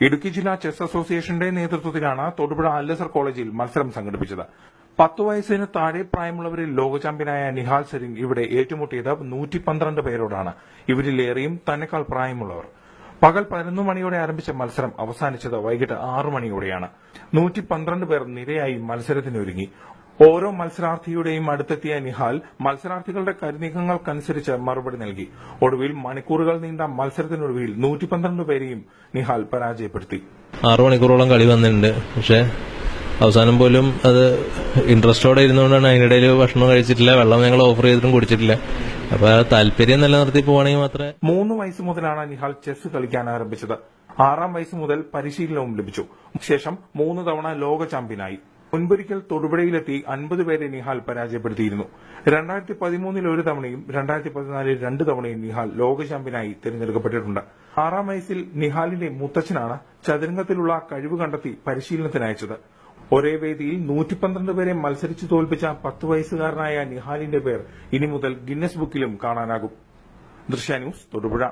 ഇടുക്കി ജില്ലാ ചെസ് അസോസിയേഷന്റെ നേതൃത്വത്തിലാണ് തൊടുപുഴ അല്ലസർ കോളേജിൽ മത്സരം സംഘടിപ്പിച്ചത്. പത്ത് വയസ്സിന് താഴെ പ്രായമുള്ളവരിൽ ലോക ചാമ്പ്യനായ നിഹാൽ സരിൻ ഇവിടെ ഏറ്റുമുട്ടിയത് നൂറ്റി പന്ത്രണ്ട് പേരോടാണ്. ഇവരിലേറെയും തന്നെക്കാൾ പ്രായമുള്ളവർ. പകൽ പതിനൊന്ന് മണിയോടെ ആരംഭിച്ച മത്സരം അവസാനിച്ചത് വൈകിട്ട് ആറു മണിയോടെയാണ്. നൂറ്റി പന്ത്രണ്ട് പേർ നിരയായി മത്സരത്തിനൊരുങ്ങി. ഓരോ മത്സരാർത്ഥിയുടെയും അടുത്തെത്തിയ നിഹാൽ മത്സരാർത്ഥികളുടെ കരുനീക്കങ്ങൾക്കനുസരിച്ച് മറുപടി നൽകി. ഒടുവിൽ മണിക്കൂറുകൾ നീണ്ട മത്സരത്തിനൊടുവിൽ നൂറ്റി പന്ത്രണ്ട് പേരെയും നിഹാൽ പരാജയപ്പെടുത്തി. ആറു മണിക്കൂറോളം കളി വന്നിട്ടുണ്ട്. പക്ഷേ അവസാനം പോലും അത് ഇൻട്രസ്റ്റോടെ ഇരുന്നുകൊണ്ടാണ് അതിനിടയിൽ ഭക്ഷണം കഴിച്ചിട്ടില്ല വെള്ളം ഞങ്ങൾ ഓഫർ ചെയ്തിട്ടും കുടിച്ചിട്ടില്ല. അപ്പൊ താല്പര്യം നിലനിർത്തി പോവാണെങ്കിൽ മാത്രമേ മൂന്ന് വയസ്സ് മുതലാണ് നിഹാൽ ചെസ് കളിക്കാൻ ആരംഭിച്ചത്. ആറാം വയസ്സ് മുതൽ പരിശീലനവും ലഭിച്ചു. ശേഷം മൂന്ന് തവണ ലോക ചാമ്പ്യനായി. മുൻപൊരിക്കൽ തൊടുപുഴയിലെത്തി അൻപത് പേരെ നിഹാൽ പരാജയപ്പെടുത്തിയിരുന്നു. രണ്ടായിരത്തി പതിമൂന്നിൽ ഒരു തവണയും രണ്ടായിരത്തി പതിനാലിൽ രണ്ട് തവണയും നിഹാൽ ലോക ചാമ്പ്യനായി തിരഞ്ഞെടുക്കപ്പെട്ടിട്ടുണ്ട്. ആറാം വയസ്സിൽ നിഹാലിന്റെ മുത്തച്ഛനാണ് ചതുരംഗത്തിലുള്ള കഴിവ് കണ്ടെത്തി പരിശീലനത്തിന് അയച്ചത്. ഒരേ വേദിയിൽ നൂറ്റി പന്ത്രണ്ട് പേരെ മത്സരിച്ച് തോൽപ്പിച്ച പത്ത് വയസ്സുകാരനായ നിഹാലിന്റെ പേർ ഇനി മുതൽ ഗിന്നസ് ബുക്കിലും കാണാനാകും. ദൃശ്യ ന്യൂസ് തൊടുപുഴ.